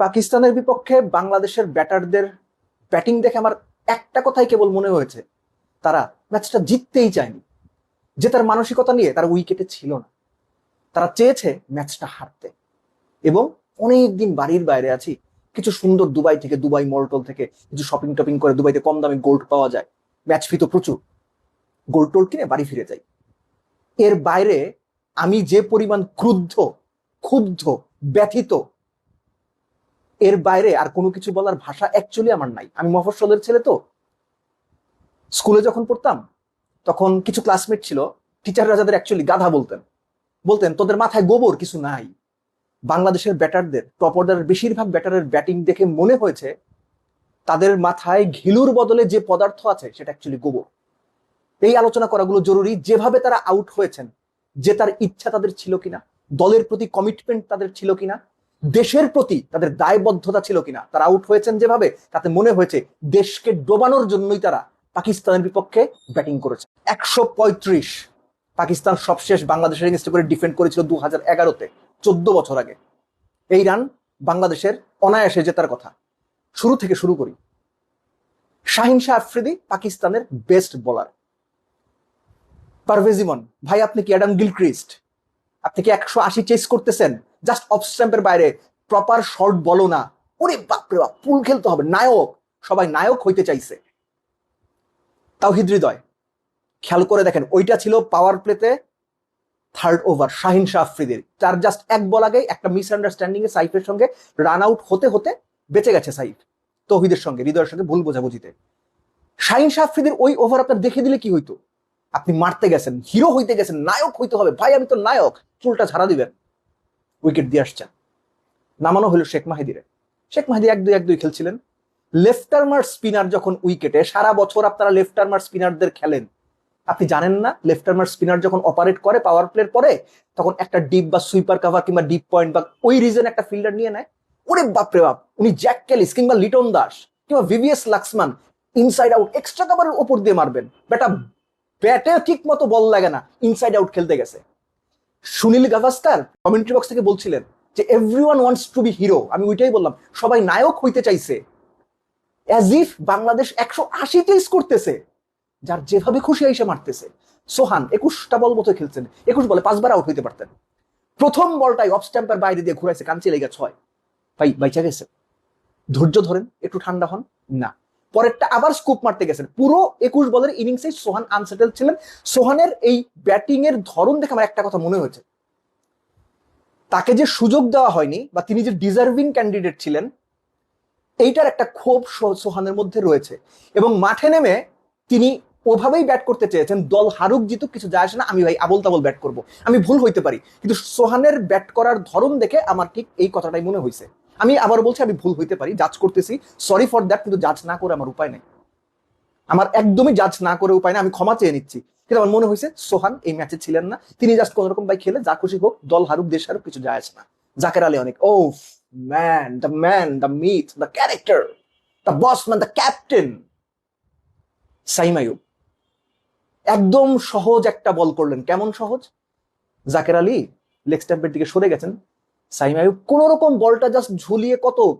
পাকিস্তানের বিপক্ষে বাংলাদেশের ব্যাটারদের ব্যাটিং দেখে আমার একটা কথাই কেবল মনে হয়েছে, তারা ম্যাচটা জিততেই চায়নি। যে তার মানসিকতা নিয়ে তার উইকেটে ছিল না। তারা চেয়েছে ম্যাচটা হারতে। এবং অনেক দিন বাড়ির বাইরে আছি, কিছু সুন্দর দুবাই থেকে, দুবাই মলটল থেকে, কিছু শপিং টপিং করে দুবাইতে কম দামে গোল্ড পাওয়া যায়। ম্যাচ ফি তো প্রচুর। গোল্ড টোল্ড কিনে বাড়ি ফিরে যাই। এর বাইরে আমি যে পরিমাণ ক্রুদ্ধ, ক্ষুব্ধ, ব্যথিত এর বাইরে আর কোনো কিছু বলার ভাষা অ্যাকচুয়ালি আমার নাই। আমি মফস্বলের ছেলে তো। স্কুলে যখন পড়তাম, তখন কিছু ক্লাসমেট ছিল টিচাররা যাদের অ্যাকচুয়ালি গাধা বলতেন। বলতেন, তোদের মাথায় গোবর কিছু নাই। বাংলাদেশের ব্যাটারদের টপ বেশিরভাগ ব্যাটারের ব্যাটিং দেখে মনে হয়েছে, তাদের মাথায় ঘিলুর বদলে যে পদার্থ আছে, সেটা অ্যাকচুয়ালি গোবর। এই আলোচনা করাগুলো জরুরি, যেভাবে তারা আউট হয়েছেন, যে তার ইচ্ছা তাদের ছিল কিনা, দলের প্রতি কমিটমেন্ট তাদের ছিল কিনা দেশের প্রতি তাদের দায়বদ্ধতা ছিল কিনা, তারা আউট হয়েছেন যেভাবে, তাতে মনে হয়েছে দেশকে ডোবানোর জন্যই তারা পাকিস্তানের বিপক্ষে ব্যাটিং করেছে। একশো পঁয়ত্রিশ পাকিস্তান সবশেষ বাংলাদেশের এগেনস্টে করে ডিফেন্ড করেছিল দু হাজার এগারোতে, চোদ্দ বছর আগে। এই রান বাংলাদেশের অনায়াসে জেতার কথা। শুরু থেকে শুরু করি। শাহিন শাহ আফ্রিদি পাকিস্তানের বেস্ট বোলার পারভেজিমন ভাই আপনি কি অ্যাডাম গিলক্রিস্ট? আপনি কি একশো আশি চেস করতেছেন? জাস্ট অফ স্ট্যাম্পের বাইরে প্রপার শর্ট বলো না। ওরে বাপরে বাপ পুল খেলতে হবে। নায়ক, সবাই নায়ক হইতে চাইছে। তাও হৃদয়, খেয়াল করে দেখেন, ওইটা ছিল পাওয়ার প্লেতে থার্ড ওভার শাহিন শাহ আফ্রিদির। তার জাস্ট এক বল আগে একটা মিসআন্ডারস্ট্যান্ডিং এ সাইফের সঙ্গে রান আউট হতে হতে বেঁচে গেছে সাইফ, তৌহিদের সঙ্গে, হৃদয়ের সঙ্গে ভুল বোঝাবুঝিতে। শাহিন শাহ আফ্রিদির ওই ওভার আপনার দেখে দিলে কি হইতো? আপনি মারতে গেছেন হিরো হইতে গেছেন, নায়ক হইতে হবে। ভাই, আমি তো নায়ক, চুলটা ছাড়া দিবেন। উইকেট দিয়ে আসছেন। নামানো হলো শেখ মাহিদিরে। শেখ মাহিদি এক দুই এক দুই খেলছিলেন। লেফট আর্মার স্পিনার যখন উইকেটে, সারা বছর আপনারা লেফট আর্মার স্পিনারদের খেলেন। আপনি জানেন না লেফট আর্মার স্পিনার যখন অপারেট করে পাওয়ার প্লের পরে, তখন একটা ডিপ বা সুইপার কাভার কিংবা ডিপ পয়েন্ট বা ওই রিজন একটা ফিল্ডার নিয়ে নেয়। ওরে বাপরে বাপ, উনি জ্যাক ক্যালিস কিংবা লিটন দাস কিংবা VVS Laxman inside out extra কাভারের ওপর দিয়ে মারবেন। বেটা ব্যাটে ঠিক মতো বল লাগে না ইনসাইড আউট খেলতে গেছে। সুনীল গাভাস্কার কমেন্ট্রি বক্স থেকে বলছিলেন যে every one wants to be hero আমি ওইটাই বললাম। সবাই নায়ক হইতে চাইছে। অ্যাজ ইফ বাংলাদেশ একশো আশি টেস করতেছে। যার যেভাবে খুশি এসে মারতেছে। সোহান, একুশটা বল মতো খেলছেন। একুশ বলে পাঁচবার আউট হইতে পারতেন। প্রথম বলটাই অফ স্ট্যাম্পের বাইরে দিয়ে ঘুরাইছে, কাঞ্চি লেগে ছয় ভাই, বাইচা গেছে। ধৈর্য ধরেন, একটু ঠান্ডা হন। না। পরেরটা আবার স্কুপ মারতে গেছেন। পুরো একুশ বলের ইনিংসে সোহান আনসেটেল ছিলেন। সোহানের এই ব্যাটিং এর ধরন দেখে আমার একটা কথা মনে হয়েছে। তাকে যে সুযোগ দেওয়া হয়নি বা তিনি যে ডিজার্ভিং ক্যান্ডিডেট ছিলেন, এইটার একটা ক্ষোভ সোহানের মধ্যে রয়েছে। এবং মাঠে নেমে তিনি ওভাবেই ব্যাট করতে চেয়েছেন, দল হারুক জিতুক কিছু যায় আসে না, আমি ভাই আবল তাবল ব্যাট করব। আমি ভুল হইতে পারি। কিন্তু সোহানের ব্যাট করার ধরন দেখে আমার ঠিক এই কথাটাই মনে হয়েছে আমি আবার বলছি, আমি ভুল হইতে পারি জাজ করতেছি। সরি ফর দ্যাট কিন্তু জাজ না করে আমার উপায় নেই। আমার একদমই জাজ না করে উপায় নেই, আমি ক্ষমা চেয়ে নিচ্ছি। কিন্তু আমার মনে হয়েছে, সোহান, এই ম্যাচে ছিলেন না। তিনি জাস্ট কোন রকম ভাই খেলে, যা খুশি হোক, দল হারুক, দেশ হারুক, কিছু যায় আসে না। জাকের আলী অনেক ও man the man the myth the character the boss man the captain Saim Ayub একদম সহজ একটা বল করলেন। কেমন সহজ? জাকের আলী লেগ স্ট্যাম্পের দিকে সরে গেছেন। সাইম আয়ুব কোন রকম বলটা জাস্ট ঝুলিয়ে কত?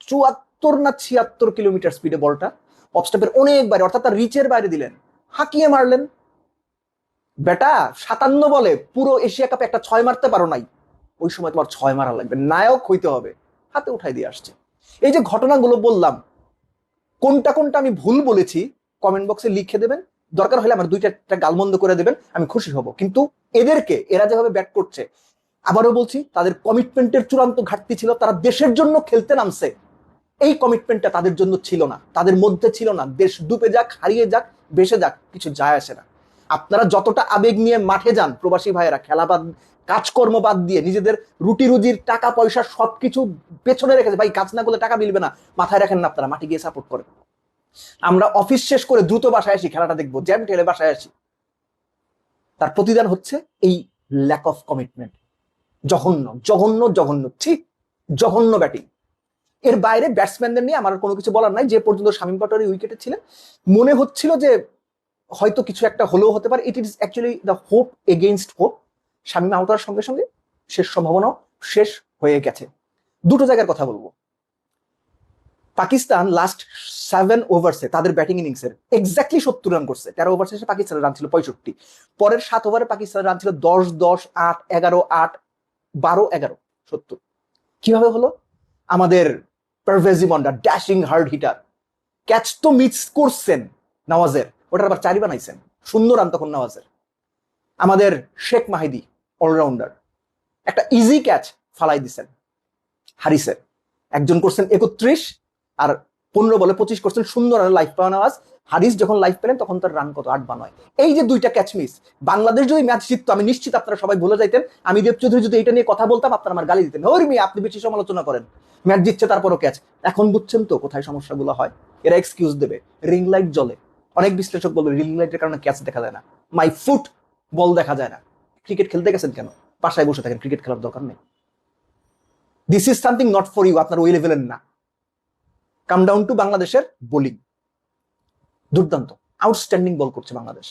চুয়াত্তর না ছিয়াত্তর কিলোমিটার স্পিডে বলটা। অফ স্ট্যাম্পের অনেক বাইরে, অর্থাৎ তার রিচের বাইরে দিলেন। হাঁকিয়ে মারলেন। বেটা, সাতান্ন বলে, পুরো এশিয়া কাপে একটা ছয় মারতে পারো নাই। ওই সময় তোমার ছয় মারা লাগবে। নায়ক হইতে হবে। হাতে উঠাই দিয়ে আসছে। এই যে ঘটনাগুলো বললাম, কোনটা কোনটা আমি ভুল বলেছি কমেন্ট বক্সে লিখে দেবেন। দরকার হলে আমার দুইটা গালমন্দ করে দেবেন। আমি খুশি হব। কিন্তু এদেরকে, এরা যেভাবে ব্যাট করছে আবারও বলছি, তাদের কমিটমেন্টের চূড়ান্ত ঘাটতি ছিল, তারা দেশের জন্য খেলতে নামছে। এই কমিটমেন্টটা তাদের জন্য ছিল না। তাদের মধ্যে ছিল না। দেশ ডুবে যাক, হারিয়ে যাক বেসে যাক, কিছু যায় আসে না। আপনারা যতটা আবেগ নিয়ে মাঠে যান, প্রবাসী ভাইয়েরা, খেলা বাদ, কাজকর্ম বাদ দিয়ে নিজেদের রুটি রুজির টাকা, পয়সা, সবকিছু পেছনে রেখেছে। ভাই, কাজ না করলে টাকা মিলবে না। মাথায় রাখেন না আপনারা, মাঠে গিয়ে সাপোর্ট করেন। আমরা অফিস শেষ করে দ্রুত বাসায় আসি, খেলাটা দেখব। জ্যাম ঠেলে বাসায় আসি। তার প্রতিদান হচ্ছে এই ল্যাক অফ কমিটমেন্ট জঘন্য জঘন্য জঘন্য, ঠিক? জঘন্য ব্যাটিং এর বাইরে ব্যাটসম্যানদের নিয়ে আমার কোনো কিছু বলার নাই। যে পর্যন্ত শামীম পাটোয়ারি উইকেটে ছিলেন, মনে হচ্ছিল যে হয়তো কিছু একটা হলেও হতে পারে। It is actually the hope against hope Shamim out হওয়ার সঙ্গে সঙ্গে শেষ সম্ভাবনাও শেষ হয়ে গেছে। দুটো জায়গার কথা বলব। পাকিস্তান লাস্ট সেভেন ওভার্সে তাদের ব্যাটিং ইনিংসের এক্স্যাক্টলি সত্তর রান করছে। তেরো ওভার শেষে পাকিস্তানের রান ছিল পঁয়ষট্টি। পরের সাত ওভারে পাকিস্তানের রান ছিল দশ দশ, আট, এগারো, আট বারো, এগারো, সত্তর। কীভাবে হলো? আমাদের পারভেজি ড্যাশিং হার্ড হিটার ক্যাচ তো মিস করছেন নওয়াজের। ওটার আবার চারি বানাইছেন। সুন্দর রান তখন নওয়াজের। আমাদের শেখ মাহিদি অলরাউন্ডার একটা ইজি ক্যাচ ফালাই দিছেন হারিসের। একজন করছেন একত্রিশ আর পনেরো বলে পঁচিশ করছেন সুন্দর লাইফ পাওয়া নেওয়াজ। হারিস যখন লাইফ পেলেন, তখন তার রান কত? আট বা নয়। এই যে দুইটা ক্যাচ মিস বাংলাদেশ যদি ম্যাচ জিততো, আমি নিশ্চিত আপনারা সবাই ভুলে যাইতেন। আমি দেব চৌধুরী যদি এটা নিয়ে কথা বলতাম, আপনারা আমার গালি দিতেন। হরি মিয়া, আপনি বেশি সমালোচনা করেন। ম্যাচ জিতছে, তারপরও ক্যাচ এখন বুঝছেন তো কোথায় সমস্যাগুলো হয়? এরা এক্সকিউজ দেবে। রিং লাইট জ্বলে। অনেক বিশ্লেষক বলবে রিং লাইটের কারণে ক্যাচ দেখা যায় না। মাই ফুট বল দেখা যায় না। ক্রিকেট খেলতে গেছেন কেন? বাসায় বসে থাকেন ক্রিকেট খেলার দরকার নেই। This is something not for you আপনার ওই লেভেলের না। কাম ডাউন টু বাংলাদেশের বোলিং দুর্দান্ত আউটস্ট্যান্ডিং বল করছে বাংলাদেশ।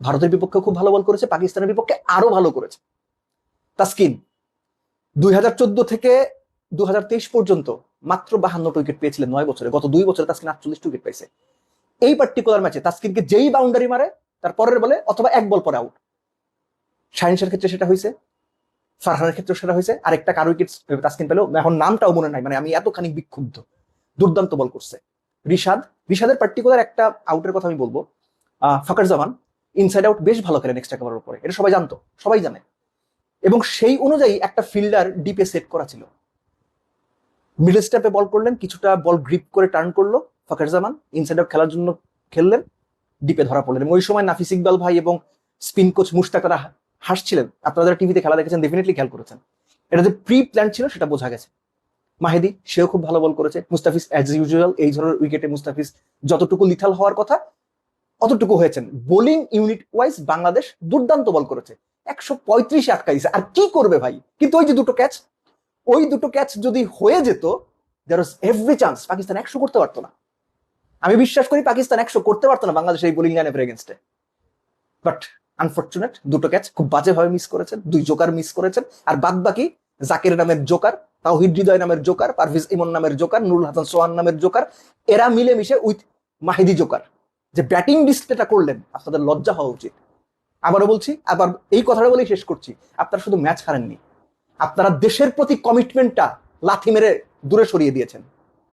ভারতের বিপক্ষে খুব ভালো বল করেছে, পাকিস্তানের বিপক্ষে আরও ভালো করেছে। তাস্কিন, দুই থেকে দু পর্যন্ত মাত্র বাহান্নটা উইকেট পেয়েছিলেন নয় বছরে। গত দুই বছরে তাস্কিন আটচল্লিশ উইকেট পেয়েছে এই পার্টিকুলার ম্যাচে তাস্কিনকে যেই বাউন্ডারি মারে, তার পরের বলে অথবা এক বল পরে আউট শাহিনসের ক্ষেত্রে সেটা হয়েছে, ফারহানের ক্ষেত্রে সেটা হয়েছে। আরেকটা কার উইকেট তাস্কিন পেলেও, এখন নামটাও মনে নাই মানে আমি এতখানি বিক্ষুব্ধ। দুর্দান্ত বল করছে। রিশাদ, রিশাদের পার্টিকুলার একটা আউটের কথা আমি বলব। ফাকার জামান ইনসাইড আউট বেশ ভালো খেলেন এক্সট্রা কভারের উপরে। এটা সবাই জানতো, সবাই জানে। এবং সেই অনুযায়ী একটা ফিল্ডার ডিপে সেট করা ছিল। মিডল স্টেপে বল করলেন, কিছুটা বল গ্রিপ করে টার্ন করল ফাকার জামান ইনসাইড আউট খেলার জন্য খেললেন ডিপে ধরা পড়লেন। এবং ওই সময় নাফিস ইকবাল ভাই এবং স্পিন কোচ মুশতাকারা হাসছিলেন। আপনারা যারা টিভিতে খেলা দেখেছেন ডেফিনেটলি খেয়াল করেছেন। এটা যে প্রি প্ল্যান ছিল, সেটা বোঝা গেছে। মাহেদি, সেও খুব ভালো বল করেছে। মুস্তাফিজ অ্যাজ ইউজুয়াল এই ধরনের উইকেটে মুস্তাফিজ যতটুকু লিথাল হওয়ার কথা, অতটুকু হয়েছেন। বোলিং ইউনিট ওয়াইজ বাংলাদেশ দুর্দান্ত বল করেছে। একশো পঁয়ত্রিশে আটকাইছে। আর কি করবে ভাই? কিন্তু ওই যে দুটো ক্যাচ ওই দুটো ক্যাচ যদি হয়ে যেত there was every chance Pakistan একশো করতে পারতো না। আমি বিশ্বাস করি পাকিস্তান একশো করতে পারতো না বাংলাদেশের এই বোলিং লাইনের এগেনস্টে বাট আনফর্চুনেট দুটো ক্যাচ খুব বাজেভাবে মিস করেছেন, দুই জোকার মিস করেছেন। আর বাদ বাকি জাকির নামের জোকার তাওহিদ হৃদয় নামের জোকার, পারভিজ ইমন নামের জোকার, নুরুল হাসান সোহান নামের জোকার, এরা মিলে মিশে উইথ মাহিদি জোকার। যে ব্যাটিং ডিসপ্লেটা করলেন, আপনাদের লজ্জা হওয়া উচিত। আবারও বলছি, আবার এই কথাটা বলেই শেষ করছি, আপনারা শুধু ম্যাচ হারেননি। আপনারা দেশের প্রতি কমিটমেন্টটা লাথি মেরে দূরে সরিয়ে দিয়েছেন।